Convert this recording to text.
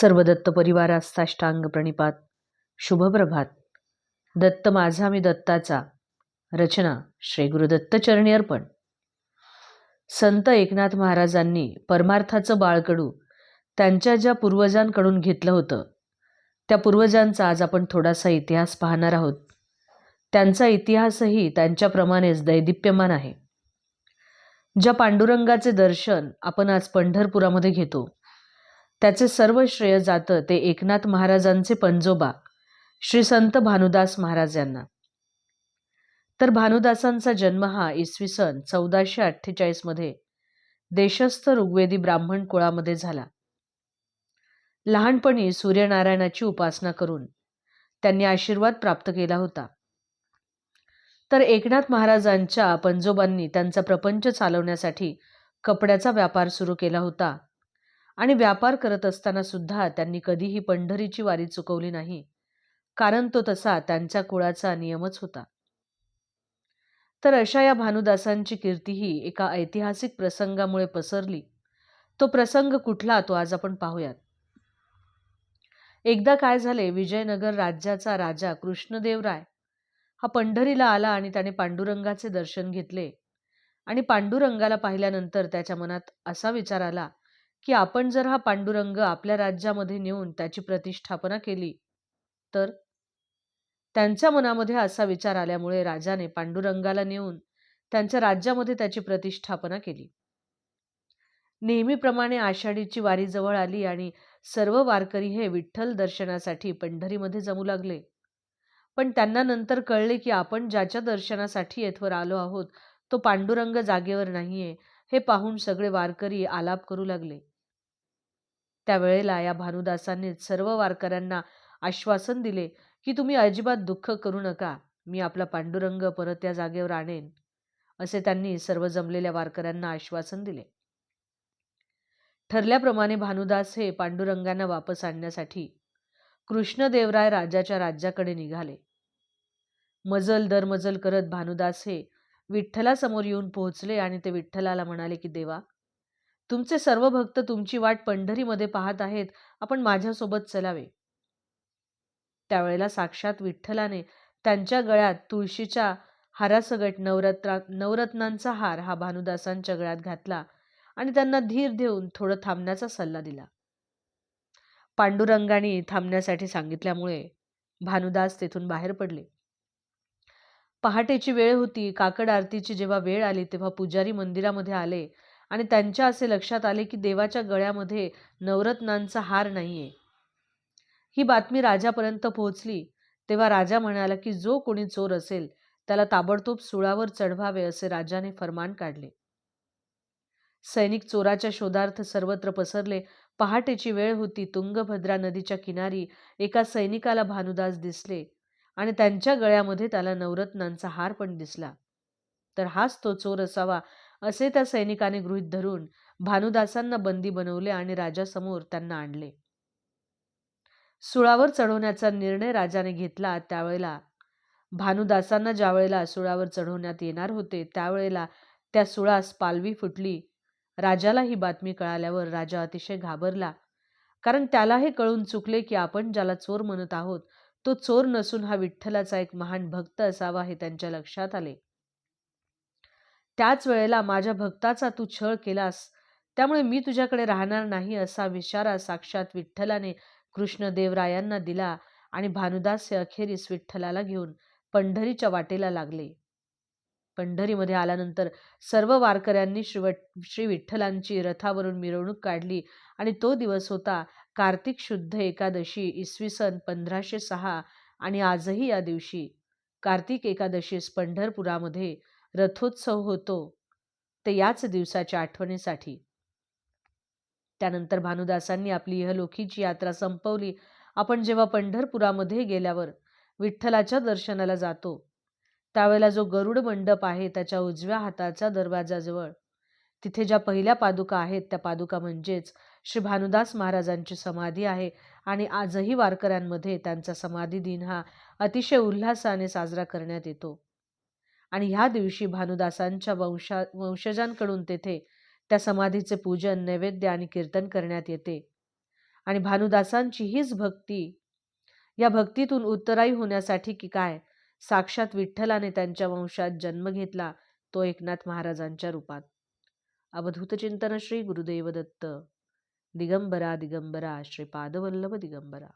सर्व दत्त परिवारास साष्टांग प्रणिपात. शुभप्रभात दत्त माझा मी दत्ताचा. रचना श्री गुरुदत्त चरणी अर्पण. संत एकनाथ महाराजांनी परमार्थाचं बाळकडू त्यांच्या ज्या पूर्वजांकडून घेतलं होतं त्या पूर्वजांचा आज आपण थोडासा इतिहास पाहणार आहोत. त्यांचा इतिहासही त्यांच्याप्रमाणेच दैदिप्यमान आहे. ज्या पांडुरंगाचे दर्शन आपण आज पंढरपुरामध्ये घेतो त्याचे सर्व श्रेय जातं ते एकनाथ महाराजांचे पंजोबा श्री संत भानुदास महाराज यांना. तर भानुदासांचा जन्म हा इसवी सन चौदाशे अठ्ठेचाळीसमध्ये देशस्थ ऋग्वेदी ब्राह्मण कुळामध्ये झाला. लहानपणी सूर्यनारायणाची उपासना करून त्यांनी आशीर्वाद प्राप्त केला होता. तर एकनाथ महाराजांच्या पंजोबांनी त्यांचा प्रपंच चालवण्यासाठी कपड्याचा व्यापार सुरू केला होता. आणि व्यापार करत असताना सुद्धा त्यांनी कधीही पंढरीची वारी चुकवली नाही. कारण तो तसा त्यांच्या कुळाचा नियमच होता. तर अशा या भानुदासांची कीर्तीही एका ऐतिहासिक प्रसंगामुळे पसरली. तो प्रसंग कुठला तो आज आपण पाहूयात. एकदा काय झाले विजयनगर राज्याचा राजा कृष्णदेवराय हा पंढरीला आला आणि त्याने पांडुरंगाचे दर्शन घेतले. आणि पांडुरंगाला पाहिल्यानंतर त्याच्या मनात असा विचार आला की आपण जर हा पांडुरंग आपल्या राज्यामध्ये नेऊन त्याची प्रतिष्ठापना केली तर? त्यांच्या मनामध्ये असा विचार आल्यामुळे राजाने पांडुरंगाला नेऊन त्यांच्या राज्यामध्ये त्याची प्रतिष्ठापना केली. नेहमीप्रमाणे आषाढीची वारी जवळ आली आणि सर्व वारकरी हे विठ्ठल दर्शनासाठी पंढरीमध्ये जमू लागले. पण त्यांना नंतर कळले की आपण ज्याच्या दर्शनासाठी येथवर आलो आहोत तो पांडुरंग जागेवर नाहीये हे पाहून सगळे वारकरी आलाप करू लागले. त्यावेळेला या भानुदासांनी सर्व वारकऱ्यांना आश्वासन दिले की तुम्ही अजिबात दुःख करू नका मी आपला पांडुरंग परत या जागेवर आणेन असे त्यांनी सर्व जमलेल्या वारकऱ्यांना आश्वासन दिले. ठरल्याप्रमाणे भानुदास हे पांडुरंगांना वापस आणण्यासाठी कृष्णदेवराय राजाच्या राज्याकडे निघाले. मजल दरमजल करत भानुदास हे विठ्ठलासमोर येऊन पोहोचले आणि ते विठ्ठलाला म्हणाले की देवा तुमचे सर्व भक्त तुमची वाट पंढरीमध्ये पाहत आहेत आपण माझ्यासोबत चलावे. त्यावेळेला साक्षात विठ्ठलाने त्यांच्या गळ्यात तुळशीच्या हारासगट नवरत्ना नवरत्नांचा हार हा भानुदासांच्या गळ्यात घातला आणि त्यांना धीर देऊन थोडं थांबण्याचा सल्ला दिला. पांडुरंगाने थांबण्यासाठी सांगितल्यामुळे भानुदास तेथून बाहेर पडले. पहाटेची वेळ होती काकड आरतीची जेव्हा वेळ आली तेव्हा पुजारी मंदिरामध्ये आले आणि त्यांच्या असे लक्षात आले की देवाच्या गळ्यामध्ये नवरत्नांचा हार नाहीये. ही बातमी राजापर्यंत पोहोचली तेव्हा राजा म्हणाला की जो कोणी चोर असेल त्याला ताबडतोब सुळावर चढवावे असे राजाने फरमान काढले. सैनिक चोराच्या शोधार्थ सर्वत्र पसरले. पहाटेची वेळ होती. तुंगभद्रा नदीच्या किनारी एका सैनिकाला भानुदास दिसले आणि त्यांच्या गळ्यामध्ये त्याला नवरत्नांचा हार पण दिसला. तर हाच तो चोर असावा असे त्या सैनिकाने गृहीत धरून भानुदासांना बंदी बनवले आणि राजासमोर त्यांना आणले. सुळावर चढवण्याचा निर्णय राजाने घेतला. त्यावेळेला भानुदासांना ज्या वेळेला सुळावर चढवण्यात येणार होते त्यावेळेला त्या सुळास पालवी फुटली. राजाला ही बातमी कळाल्यावर राजा अतिशय घाबरला. कारण त्याला हे कळून चुकले की आपण ज्याला चोर म्हणत आहोत तो चोर नसून हा विठ्ठलाचा एक महान भक्त असावा हे त्यांच्या लक्षात आले. त्याच वेळेला माझ्या भक्ताचा तू छळ केलास. त्यामुळे मी तुझ्याकडे राहणार नाही असा विचारा साक्षात विठ्ठलाने कृष्णदेवरायांना दिला आणि भानुदास हे अखेरीस विठ्ठलाला घेऊन पंढरीच्या वाटेला लागले. पंढरीमध्ये आल्यानंतर सर्व वारकऱ्यांनी श्री श्री विठ्ठलांची रथावरून मिरवणूक काढली आणि तो दिवस होता कार्तिक शुद्ध एकादशी इसवी सन पंधराशे सहा आणि आजही या दिवशी. कार्तिक एकादशीस पंढरपुरामध्ये रथोत्सव होतो ते याच दिवसाच्या आठवणीसाठी. त्यानंतर भानुदासांनी आपली इहलोखीची यात्रा संपवली. आपण जेव्हा पंढरपुरामध्ये गेल्यावर विठ्ठलाच्या दर्शनाला जातो त्यावेळेला जो गरुड मंडप आहे त्याच्या उजव्या हाताच्या दरवाजाजवळ. तिथे ज्या पहिल्या पादुका आहेत त्या पादुका म्हणजेच श्री भानुदास महाराजांची समाधी आहे आणि आजही वारकऱ्यांमध्ये त्यांचा समाधी दिन हा अतिशय उल्हासाने साजरा करण्यात येतो. आणि ह्या दिवशी भानुदासांच्या वंशा वंशजांकडून तेथे त्या समाधीचे पूजन नैवेद्य आणि कीर्तन करण्यात येते. आणि भानुदासांची हीच भक्ती या भक्तीतून उत्तराई होण्यासाठी की काय साक्षात विठ्ठलाने त्यांच्या वंशात जन्म घेतला तो एकनाथ महाराजांच्या रूपात. अवधूत चिंतन श्री गुरुदेव दत्त दिगंबरा दिगंबरा श्रीपादवल्लभ दिगंबरा.